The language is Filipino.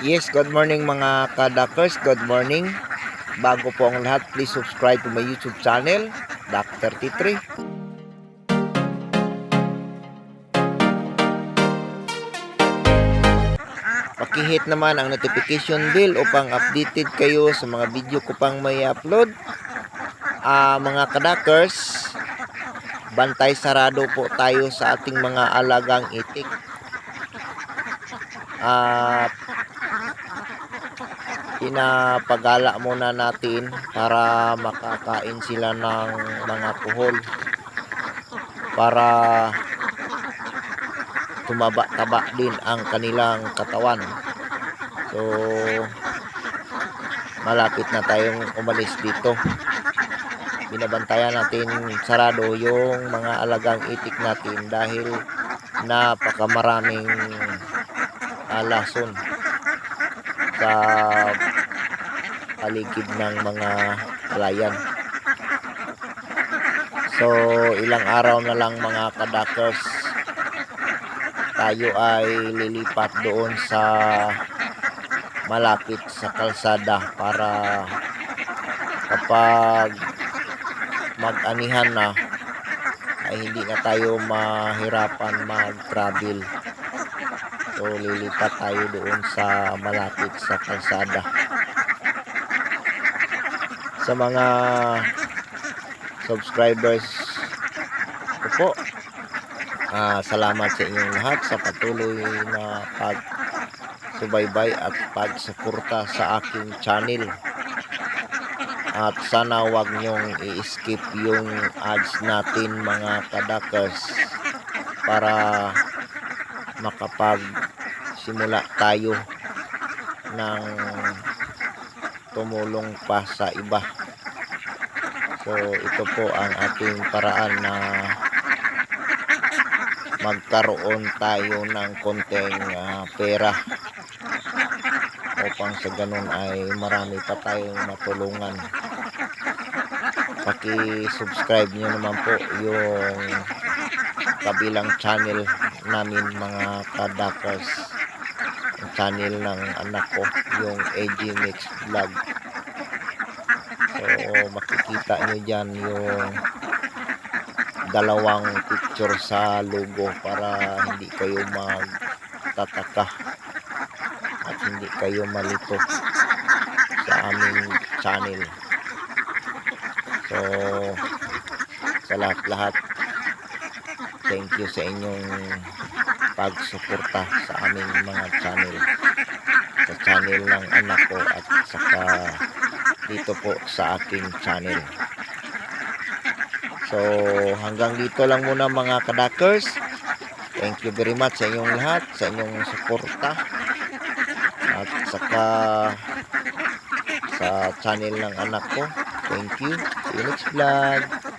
Yes, good morning mga kadakers. Good morning. Bago po ang lahat, please subscribe to my YouTube channel, Dr. T3. Pakihit naman ang notification bell upang updated kayo sa mga video ko pang may upload. Ah, mga kadakers, bantay sarado po tayo sa ating mga alagang itik. At pinapagala muna natin para makakain sila ng mga kuhol. Para tumaba-taba din ang kanilang katawan. So malapit na tayong umalis dito. Binabantayan natin sarado yung mga alagang itik natin dahil napakamaraming alason sa paligid ng mga palayan. So, ilang araw na lang mga kadakers tayo ay lilipat doon sa malapit sa kalsada para kapag mag-anihan na ay hindi na tayo mahirapan mag-travel. So lilipat tayo doon sa malapit sa kalsada. Sa mga subscribers ko po, ah, salamat sa inyong lahat sa patuloy na pagsubaybay at pagsuporta sa aking channel. At sana wag nyong i-skip yung ads natin mga kadakers para makapag simula tayo ng tumulong pa sa iba. So ito po ang ating paraan na magkaroon tayo ng konting ah, pera upang sa ganun ay marami pa tayong matulungan. Paki-subscribe nyo naman po yung kabilang channel namin mga kadakers channel ng anak ko yung AG Mix Vlog. So makikita nyo dyan yung dalawang picture sa logo para hindi kayo magtataka at hindi kayo malito sa aming channel. So sa lahat-lahat thank you sa inyong pagsuporta sa aming mga channel. Sa channel ng anak ko at saka dito po sa aking channel. So hanggang dito lang muna mga kadakers. Thank you very much sa inyong lahat sa inyong suporta. At saka sa channel ng anak ko. Thank you. See you next vlog